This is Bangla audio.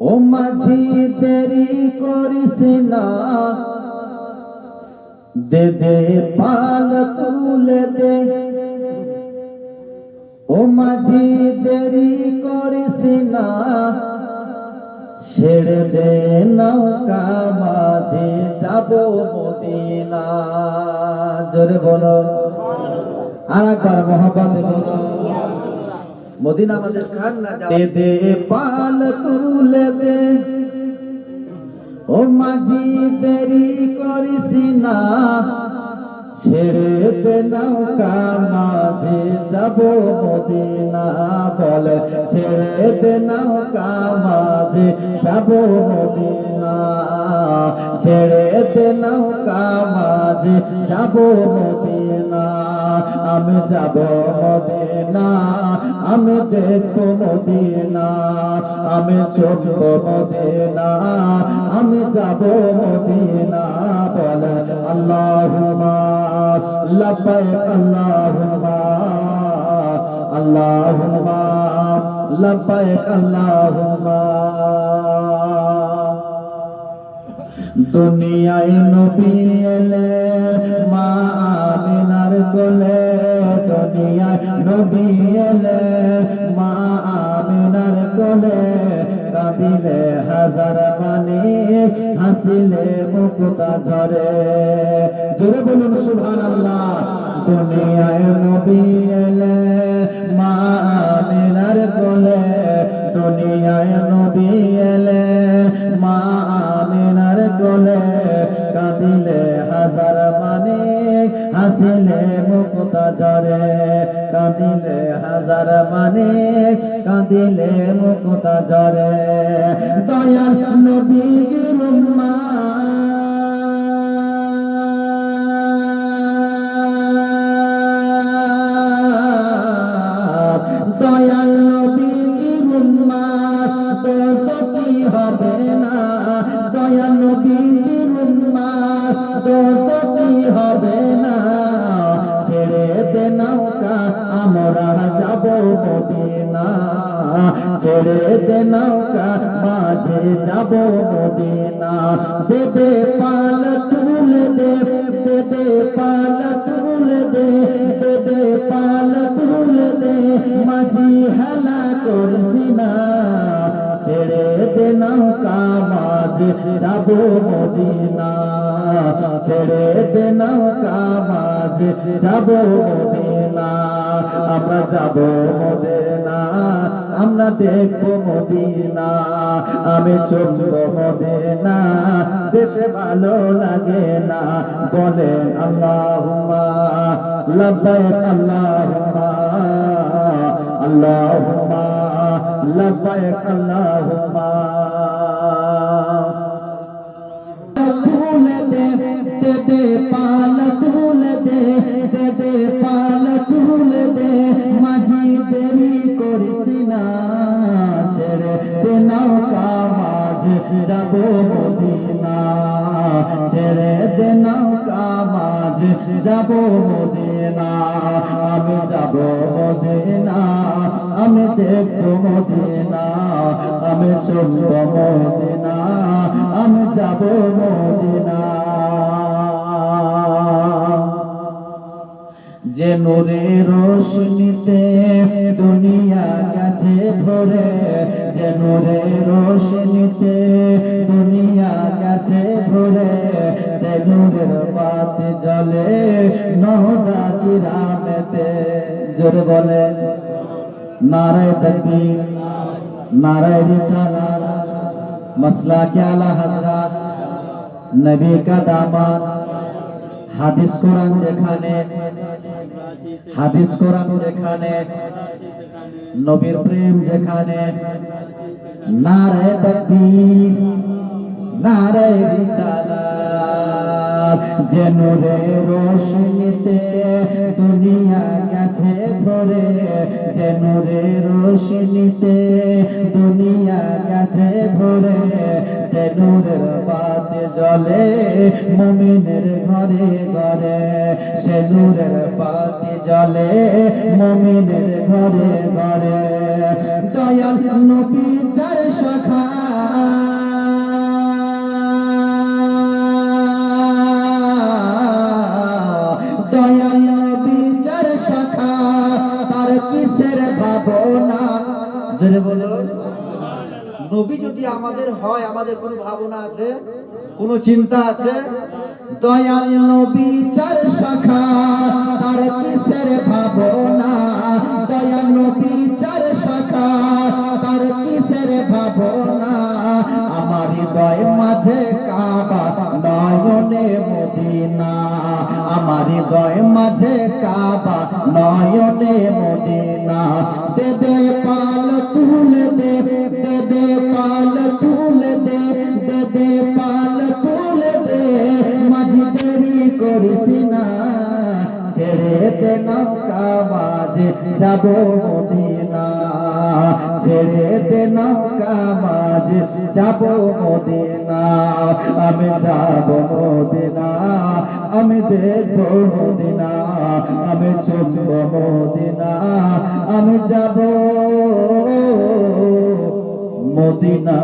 ও মাঝি, দেরি করিস না। দে দে পাল তুলে দে। ও মাঝি, দেরি করিস না। ছেড়ে দে নৌকা, মাঝে যাব মদিনা। জোরে বলো। আর একবার মহাপাতে বলো। মদিনা আমাদের খান না দে দে পাল তুলে দে। ও মাঝি দেরি করিস না। ছেড়ে দে নৌকা মাঝে যাব মদিনা বলে। ছেড়ে দে নৌকা মাঝে যাব মদিনা। ছেড়ে দে নৌকা মাঝে। যাব মদিনা, আমি যাব মদিনা, আমি দেখব মদিনা, আমি চলব মদিনা, আমি যাব মদিনা, বলে আল্লাহুম্মা, লাব্বাইক আল্লাহুম্মা আল্লাহুম্মা, লাব্বাইক দুনিয়ায় নবী এলে, মা আমিনার কোলে, দুনিয়ায় নবী এলে, মা আমিনার কোলে কাঁদিলে হাজার মানে হাসিলে মুকুতা ঝরে। জোরে বলুন, সুবহানাল্লাহ। দুনিয়ায় নবী এলে, মা আমিনার কোলে, দুনিয়ায় নবী হাসিলে মুক্তা ঝরে কাঁদিলে হাজার মানে কাঁদিলে মুক্তা ঝরে দয়াল নবীর দোষী হবে না। দয়াল উম্মাত দোষী হবে না। নৌকা আমরা যাব মদিনা। ছেড়ে দে নৌকা, মাঝে যাব মদিনা। দে পাল তুলে দে দে পাল তুলে দে দে পাল তুলে দে। মাঝি হেলা করছি না। ছেড়ে দে নৌকা, মাঝে যাব মদিনা। ছেড়ে দে নৌকা, মাঝে যাব মদিনা। আমরা যাব মদিনা, আমরা দেখব মদিনা। আমি চলবো মদিনা, দেশে ভালো লাগে না। বলেন আল্লাহুম্মা লাব্বাইক আল্লাহুম্মা আল্লাহুম্মা লাব্বাইক আল্লাহুম্মা। তুলে দে দে দে, পাল যাব মদিনা। ছেড়ে দে নৌকা, মাঝে যাব মদিনা। আমি যাব মদিনা, আমি দেখব মদিনা। আমি চলব মদিনা, আমি যাব মদিনা। যে নূরে রোশনীতে দুনিয়া গেছে ভরে যে নূরে রোশনীতে দুনিয়া গেছে ভরে, সে নূরের বাত জ্বলে নহদা কিরামেতে। জোরে বলে নারায় তকবীর, নারায় রিসালাত মসলা কে আলা হযরত নবী কা দামান হাদিস কোরআন যেখানে, হাদিস কোরআন যেখানে নবীর প্রেম যেখানে, নারে তাকবীর, নারে রিসালাত, যে নূরে রোশনীতে দুনিয়া গেছে ভরে, যে নূরে রোশনীতে দুনিয়া গেছে ভরে, সে নূরের বাতি জ্বলে মুমিনের ঘরে ঘরে, সে নূরের জ্বলে মুমিনের ঘরে ঘরে, দয়াল নবী চার শাখা দয়াল নবী চার শাখা তার কিসের ভাবনা। জোরে বলো। নবী যদি আমাদের হয়, আমাদের কোনো ভাবনা আছে? কোনো চিন্তা আছে? দয়াল নবী চার শাখা তার কিসের ভাবনা। দয়াল নবী চার শাখা, তার কিসের ভাবনা? আমার হৃদয় মাঝে কাবা, নয়নে মদিনা। আমার হৃদয় মাঝে কাবা, নয়নে মদিনা। দে দে পাল তুলে দে দে দে পাল তুলে দে দে দে পাল তুলে দে। মাঝি দেরি করিস না, ছেড়ে দে নৌকা মাঝে যাব মদিনা। ছেড়ে দে নৌকা, মাঝে যাব মদিনা। আমি যাব মদিনা, আমি দেখব মদিনা। আমি চলব মদিনা, আমি যাব মদিনা।